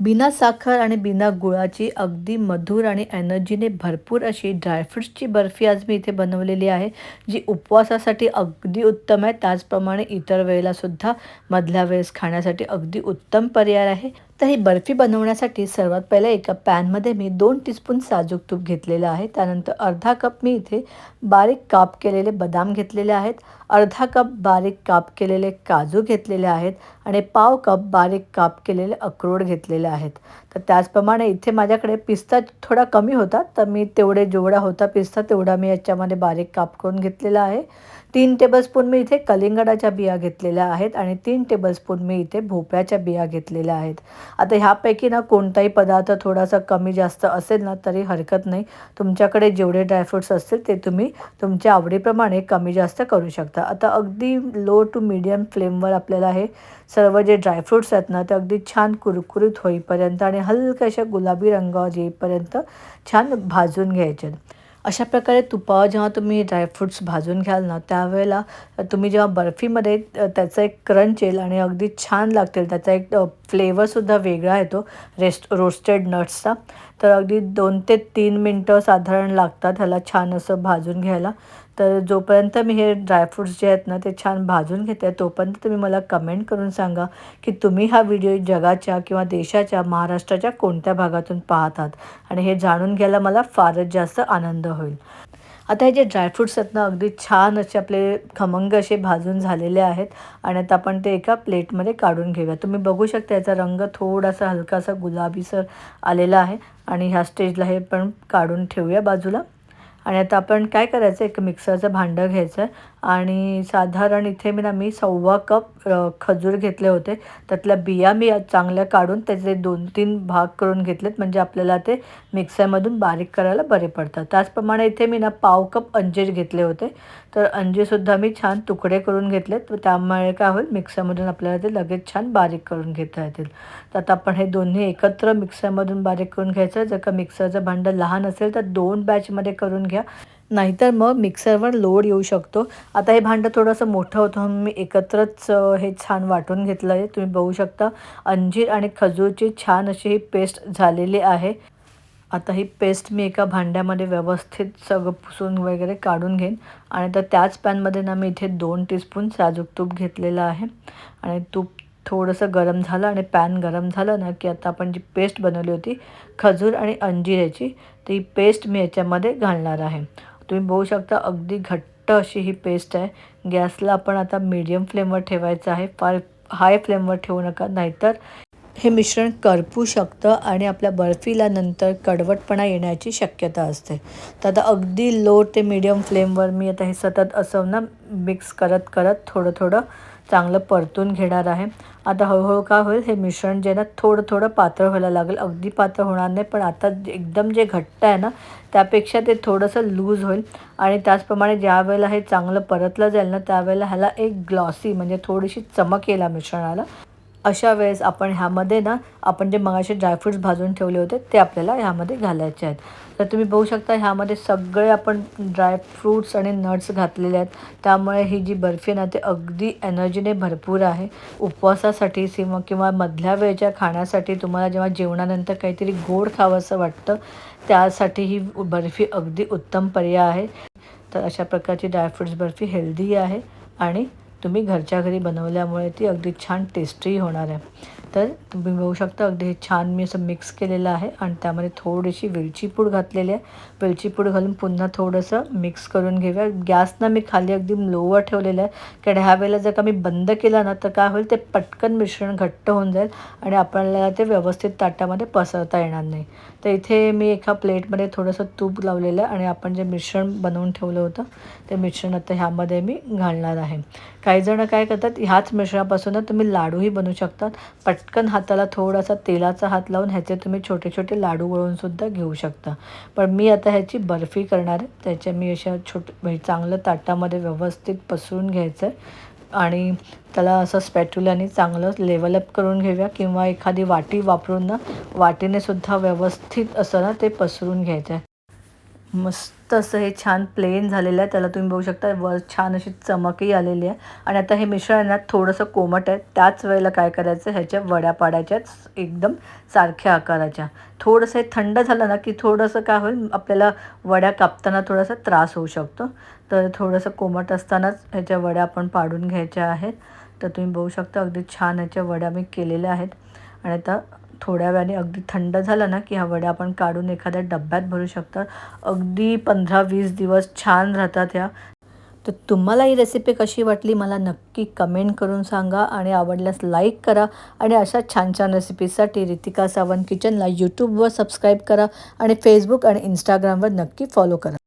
बिना साखर आणि बिना गुळाची अगदी मधुर आणि एनर्जीने भरपूर अशी ड्रायफ्रुट्सची बर्फी आज मी इथे बनवलेली आहे जी उपवासासाठी अगदी उत्तम आहे. त्याचप्रमाणे इतर वेळेलासुद्धा मधल्या वेळेस खाण्यासाठी अगदी उत्तम पर्याय आहे. तर ही बर्फी बनवण्यासाठी सर्वात पहिल्या एका पॅनमध्ये मी दोन टीस्पून साजूक तूप घेतलेलं आहे. त्यानंतर अर्धा कप मी इथे बारीक काप केलेले बदाम घेतलेले आहेत. अर्धा कप बारीक काप केलेले काजू घेतलेले आहेत. आणि पाव कप बारीक काप केलेले अक्रोड घेतलेले आहेत. तर त्याचप्रमाणे इथे माझ्याकडे पिस्ता थोडा कमी होता तर मी तेवढे जेवढा होता पिस्ता तेवढा मी याच्यामध्ये बारीक काप करून घेतलेला आहे. तीन टेबलस्पून मी इथे कलिंगडाच्या बिया घेतलेल्या आहेत आणि तीन टेबलस्पून मी इथे भोपळ्याच्या बिया घेतलेल्या आहेत. आता ह्यापैकी ना कोणताही पदार्थ थोडासा कमी जास्त असेल ना तरी हरकत नाही. तुमच्याकडे जेवढे ड्रायफ्रूट्स असतील ते तुम्ही तुमच्या आवडीप्रमाणे कमी जास्त करू शकता. आता अगदी लो टू मीडियम फ्लेमवर आपल्याला हे सर्व जे ड्रायफ्रूट्स आहेत ना ते अगदी छान कुरकुरीत होईपर्यंत आणि हलक्याशा गुलाबी रंग येईपर्यंत छान भाजून घ्यायचे. अशा प्रकारे तुपावर जेव्हा तुम्ही ड्रायफ्रूट्स भाजून घ्याल ना त्यावेळेला तुम्ही जेव्हा बर्फीमध्ये त्याचा एक क्रंच येईल आणि अगदी छान लागतील त्याचा एक फ्लेवरसुद्धा वेगळा येतो रेस्ट रोस्टेड नट्सचा तर अगदी दोन ते तीन मिनटं साधारण लागतात ह्याला छान असं भाजून घ्यायला. तर जोपर्यंत मी हे ड्रायफ्रूट्स जे आहेत ना ते छान भाजून घेते तोपर्यंत तुम्ही मला कमेंट करून सांगा की तुम्ही हा व्हिडिओ जगाच्या किंवा देशाच्या महाराष्ट्राच्या कोणत्या भागातून पाहतात आणि हे जाणून घ्यायला मला फारच जास्त आनंद होईल. आता हे जे ड्रायफ्रूट्स आहेत ना अगदी छान असे आपले खमंग असे भाजून झालेले आहेत आणि आता आपण ते एका प्लेटमध्ये काढून घेऊया. तुम्ही बघू शकता याचा रंग थोडासा हलकासा गुलाबीसर आलेला आहे आणि ह्या स्टेजला हे पण काढून ठेवूया बाजूला. आणि आता आपण काय करायचं एक मिक्सरचं भांडं घ्यायचं आहे आणि साधारण इथे मी ना मी सव्वा कप खजूर घेतले होते. त्यातल्या बिया मी चांगल्या काढून त्याचे दोन तीन भाग करून घेतलेत. म्हणजे आपल्याला ते मिक्सरमधून बारीक करायला बरे पडतात. त्याचप्रमाणे इथे मी ना पाव कप अंजीर घेतले होते. तर अंजीरसुद्धा मी छान तुकडे करून घेतलेत. तर त्यामुळे काय होईल मिक्सरमधून आपल्याला ते लगेच छान बारीक करून घेता येतील. तर आता आपण हे दोन्ही एकत्र मिक्सरमधून बारीक करून घ्यायचं जर का मिक्सरचं भांडं लहान असेल तर दोन बॅचमध्ये करून घ्या. नाहीतर मग मिक्सरवर लोड येऊ शकतो. आता हे भांडं थोडंसं मोठं होतं म्हणून मी एकत्रच हे छान वाटून घेतलं आहे तुम्ही बघू शकता अंजीर आणि खजूरची छान अशी ही पेस्ट झालेली आहे. आता ही पेस्ट मी एका भांड्यामध्ये व्यवस्थित सगळं पुसून वगैरे काढून घेईन. आणि तर त्याच पॅनमध्ये ना मी इथे दोन टीस्पून साजूक तूप घेतलेलं आहे. आणि तूप थोडंसं गरम झालं आणि पॅन गरम झालं ना की आता आपण जी पेस्ट बनवली होती खजूर आणि अंजीर याची ती पेस्ट मी याच्यामध्ये घालणार आहे. तुम्ही बघू शकता अगदी घट्ट अशी ही पेस्ट आहे. गॅसला आपण आता मीडियम फ्लेमवर ठेवायचं आहे. फार हाय फ्लेमवर ठेवू नका नाहीतर हे मिश्रण करपू शकतं आणि आपल्या बर्फीला नंतर कडवटपणा येण्याची शक्यता असते. तर आता अगदी लो ते मिडियम फ्लेमवर मी आता हे सतत असं ना मिक्स करत करत थोडं थोडं चांगलं परतून घेणार आहे. आता हळूहळू का होईल? हे मिश्रण जे ना थोडं थोडं पातळ व्हायला लागेल. अगदी पातळ होणार नाही पण आता एकदम जे घट्ट आहे ना त्यापेक्षा ते थोडंसं लूज होईल. आणि त्याचप्रमाणे ज्या वेळेला हे चांगलं परतलं जाईल ना त्यावेळेला ह्याला एक ग्लॉसी म्हणजे थोडीशी चमक येईल मिश्रणाला. अशा वेळेस आपण ह्यामध्ये ना आपण जे मगाशी ड्रायफ्रूट्स भाजून ठेवले होते ते आपल्याला ह्यामध्ये घालायचे आहेत. तर तुम्ही बघू शकता ह्यामध्ये सगळे आपण ड्रायफ्रूट्स आणि नट्स घातलेले आहेत. त्यामुळे ही जी बर्फी ना ते अगदी एनर्जीने भरपूर आहे. उपवासासाठी किंवा किंवा मधल्या वेळच्या खाण्यासाठी तुम्हाला जेव्हा जेवणानंतर काहीतरी गोड खावंसं वाटतं त्यासाठी ही बर्फी अगदी उत्तम पर्याय आहे. तर अशा प्रकारची ड्रायफ्रूट्स बर्फी हेल्दी आहे आणि तुम्ही घरच्या घरी बनवल्यामुळे ती अगदी छान टेस्टी होणार आहे. तर तुम्ही बघू शकता अगदी हे छान मी असं मिक्स केलेलं आहे आणि त्यामध्ये थोडीशी वेलची पूड घातलेली आहे. वेलची पूड घालून पुन्हा थोडंसं मिक्स करून घेऊया. गॅसनं मी खाली अगदी लोवर ठेवलेलं आहे कारण ह्या वेळेला जर का मी बंद केला ना तर काय होईल ते पटकन मिश्रण घट्ट होऊन जाईल आणि आपल्याला ते व्यवस्थित ताटामध्ये पसरता येणार नाही. तर इथे मी एका प्लेटमध्ये थोडंसं तूप लावलेलं आहे आणि आपण जे मिश्रण बनवून ठेवलं होतं ते मिश्रण आता ह्यामध्ये मी घालणार आहे. काही जणं काय करतात ह्याच मिश्रणापासून तुम्ही लाडूही बनवू शकतात. पटकन हाताला थोडासा तेलाचा हात लावून ह्याचे तुम्ही छोटे छोटे लाडू वळूनसुद्धा घेऊ शकता. पण मी आता ह्याची बर्फी करणार आहे. त्याच्या मी अशा छोट म्हणजे चांगलं ताटामध्ये व्यवस्थित पसरून घ्यायचं आहे. आणि त्याला असं स्पॅट्युलाने चांगलं लेवलअप करून घेऊया किंवा एखादी वाटी वापरून ना वाटीने सुद्धा व्यवस्थित असं ना ते पसरून घ्यायचं आहे मस्त असं हे छान प्लेन झालेलं आहे. त्याला तुम्ही बघू शकता वर छान अशी चमकही आलेली आहे. आणि आता हे मिश्रण ना थोडंसं कोमट आहे. त्याच वेळेला काय करायचं ह्याच्या वड्या पाडायच्या एकदम सारख्या आकाराच्या. थोडंसं हे थंड झालं ना की थोडंसं काय होईल आपल्याला वड्या कापताना थोडासा त्रास होऊ शकतो. तर थोडंसं कोमट असतानाच ह्याच्या वड्या आपण पाडून घ्यायच्या आहेत. तर तुम्ही बघू शकता अगदी छान ह्याच्या वड्या मी केलेल्या आहेत. आणि आता थोड्या वेळाने अगदी थंड झालं ना की ह्या वड्या आपण काढून एखाद्या डब्यात भरू शकता अगदी पंधरा वीस दिवस छान राहतात ह्या. तर तुम्हाला ही रेसिपी कशी वाटली मला नक्की कमेंट करून सांगा आणि आवडल्यास लाईक करा आणि अशा छान छान रेसिपीसाठी रितिका सावंत किचनला यूट्यूबवर सबस्क्राईब करा आणि फेसबुक आणि इंस्टाग्रामवर नक्की फॉलो करा.